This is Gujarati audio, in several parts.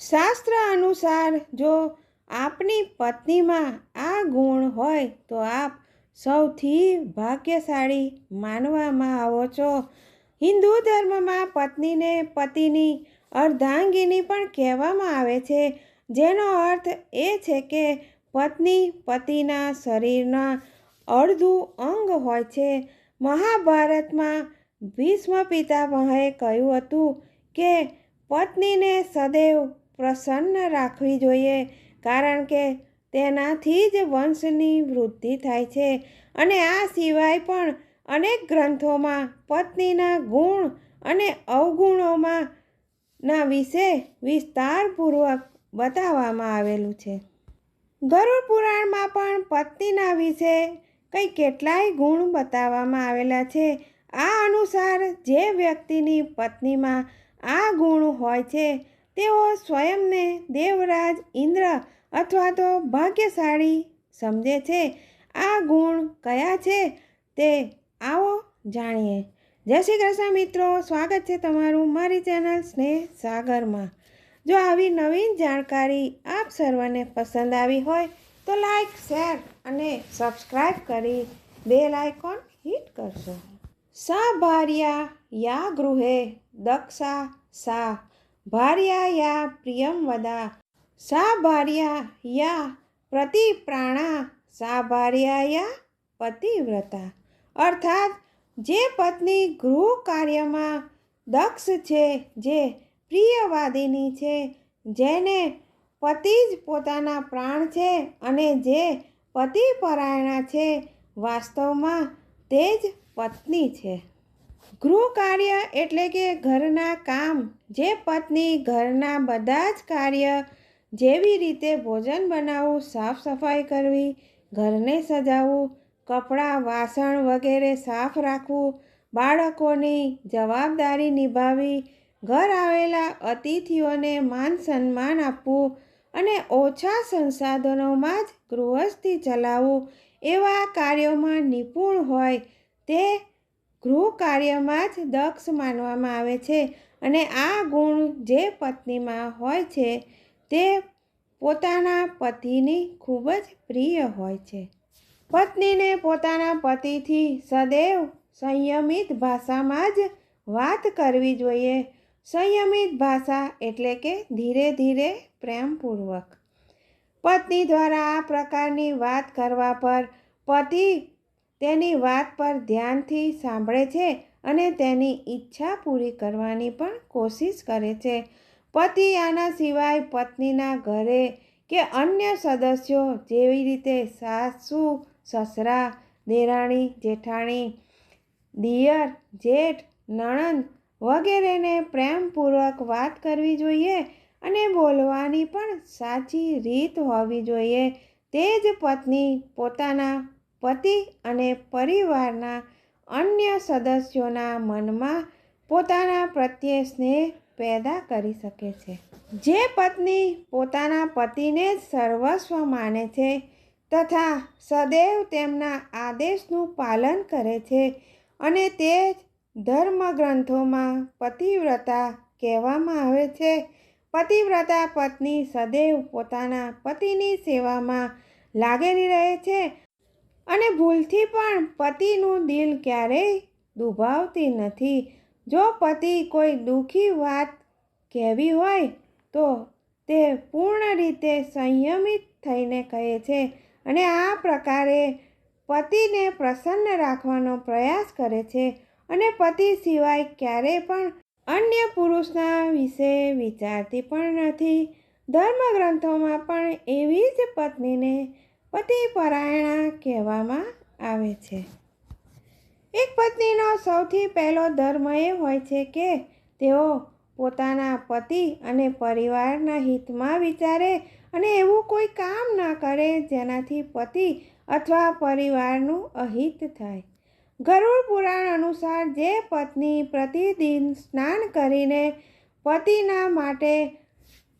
શાસ્ત્ર અનુસાર જો આપની પત્નીમાં આ ગુણ હોય તો આપ સૌથી ભાગ્યશાળી માનવામાં આવો છો. હિન્દુ ધર્મમાં પત્નીને પતિની અર્ધાંગિની પણ કહેવામાં આવે છે. જેનો અર્થ એ છે કે પત્ની પતિના શરીરના અડધું અંગ હોય છે. મહાભારતમાં ભીષ્મ પિતામહે કહ્યું હતું કે પત્નીને સદૈવ પ્રસન્ન રાખવી જોઈએ, કારણ કે તેનાથી જ વંશની વૃદ્ધિ થાય છે. અને આ સિવાય પણ અનેક ગ્રંથોમાં પત્નીના ગુણ અને અવગુણોમાં ના વિશે વિસ્તારપૂર્વક બતાવવામાં આવેલું છે. ગરુડ પુરાણમાં પણ પત્નીના વિશે કંઈ કેટલાય ગુણ બતાવવામાં આવેલા છે. આ અનુસાર જે વ્યક્તિની પત્નીમાં આ ગુણ હોય છે તેઓ સ્વયંને દેવરાજ, ઇન્દ્ર અથવા તો ભાગ્યશાળી સમજે છે. આ ગુણ કયા છે તે આવો જાણીએ. જય શ્રી કૃષ્ણ મિત્રો, સ્વાગત છે તમારું મારી ચેનલ સ્નેહ સાગરમાં. જો આવી નવીન જાણકારી આપ સર્વને પસંદ આવી હોય તો લાઈક, શેર અને સબસ્ક્રાઈબ કરી બેલ આઇકોન હિટ કરશો. સા ભાર્યા યા ગૃહે દક્ષા સા ભાર્યા યા પ્રિયમ વદા. સા ભાર્યા યા પ્રતિપ્રાણા સા ભાર્યા યા પતિવ્રતા અર્થાત, જે પત્ની ગૃહ કાર્યમાં દક્ષ છે, જે પ્રિયવાદિની છે, જેને પતિ જ પોતાના પ્રાણ છે અને જે પતિપરાયણા છે, વાસ્તવમાં તે જ પત્ની છે. ગૃહ કાર્ય એટલે કે ઘરના કામ. જે પત્ની ઘરના બધા જ કાર્ય જેવી રીતે ભોજન બનાવવું, સાફ સફાઈ કરવી, ઘરને સજાવવું, કપડાં, વાસણ વગેરે સાફ રાખવું, બાળકોની જવાબદારી નિભાવી ઘર આવેલા અતિથિઓને માન સન્માન આપવું અને ઓછા સંસાધનોમાં જ ગૃહસ્થી ચલાવવું એવા કાર્યોમાં નિપુણ હોય તે ગૃહ કાર્યમાં જ દક્ષ માનવામાં આવે છે અને આ ગુણ જે પત્નીમાં હોય છે તે પોતાના પતિની ખૂબ જ પ્રિય હોય છે. પત્નીને પોતાના પતિથી સદૈવ સંયમિત ભાષામાં જ વાત કરવી જોઈએ. સંયમિત ભાષા એટલે કે ધીરે ધીરે પ્રેમપૂર્વક. પત્ની દ્વારા આ પ્રકારની વાત કરવા પર પતિ તેની વાત પર ધ્યાનથી સાંભળે છે અને તેની ઈચ્છા પૂરી કરવાની પણ કોશિશ કરે છે. પતિ આના સિવાય પત્નીના ઘરે કે અન્ય સદસ્યો જેવી રીતે સાસુ, સસરા, દેરાણી, જેઠાણી, દિયર, જેઠ, નણંદ વગેરેને પ્રેમપૂર્વક વાત કરવી જોઈએ અને બોલવાની પણ સાચી રીત હોવી જોઈએ. તે જ પત્ની પોતાના પતિ અને પરિવારના અન્ય સદસ્યોના મનમાં પોતાના પ્રત્યે સ્નેહ પેદા કરી શકે છે. જે પત્ની પોતાના પતિને જ સર્વસ્વ માને છે તથા સદૈવ તેમના આદેશનું પાલન કરે છે અને તે જ ધર્મગ્રંથોમાં પતિવ્રતા કહેવામાં આવે છે. પતિવ્રતા પત્ની સદૈવ પોતાના પતિની સેવામાં લાગેલી રહે છે અને ભૂલથી પણ પતિનું દિલ ક્યારેય દુભાવતી નથી. જો પતિ કોઈ દુઃખી વાત કહેવી હોય, તો તે પૂર્ણ રીતે સંયમિત થઈને કહે છે અને આ પ્રકારે પતિને પ્રસન્ન રાખવાનો પ્રયાસ કરે છે અને પતિ સિવાય ક્યારેય પણ અન્ય પુરુષના વિશે વિચારતી પણ નથી. ધર્મગ્રંથોમાં પણ એવી જ પત્નીને પતિપરાયણા કહેવામાં આવે છે. એક પત્નીનો સૌથી પહેલો ધર્મ એ હોય છે કે તેઓ પોતાના પતિ અને પરિવારના હિતમાં વિચારે અને એવું કોઈ કામ ન કરે જેનાથી પતિ અથવા પરિવારનું અહિત થાય. ગરુડ પુરાણ અનુસાર જે પત્ની પ્રતિદિન સ્નાન કરીને પતિના માટે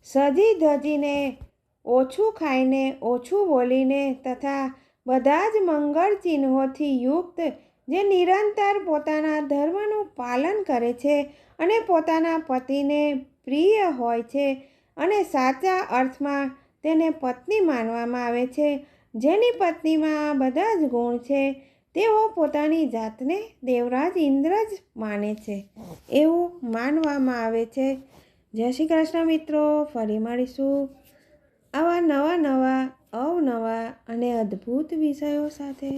સજી ધજીને ઓછું ખાઈને, ઓછું બોલીને તથા બધા જ મંગળ ચિહ્નોથી યુક્ત જે નિરંતર પોતાના ધર્મનું પાલન કરે છે અને પોતાના પતિને પ્રિય હોય છે અને સાચા અર્થમાં તેને પત્ની માનવામાં આવે છે, જેની પત્નીમાં બધા જ ગુણ છે, તેઓ પોતાની જાતને દેવરાજ ઇન્દ્ર જ માને છે એવું માનવામાં આવે છે. જય શ્રી કૃષ્ણ મિત્રો, ફરી મળીશું. આવા નવા નવા અવનવા અને અદ્ભુત વિષયો સાથે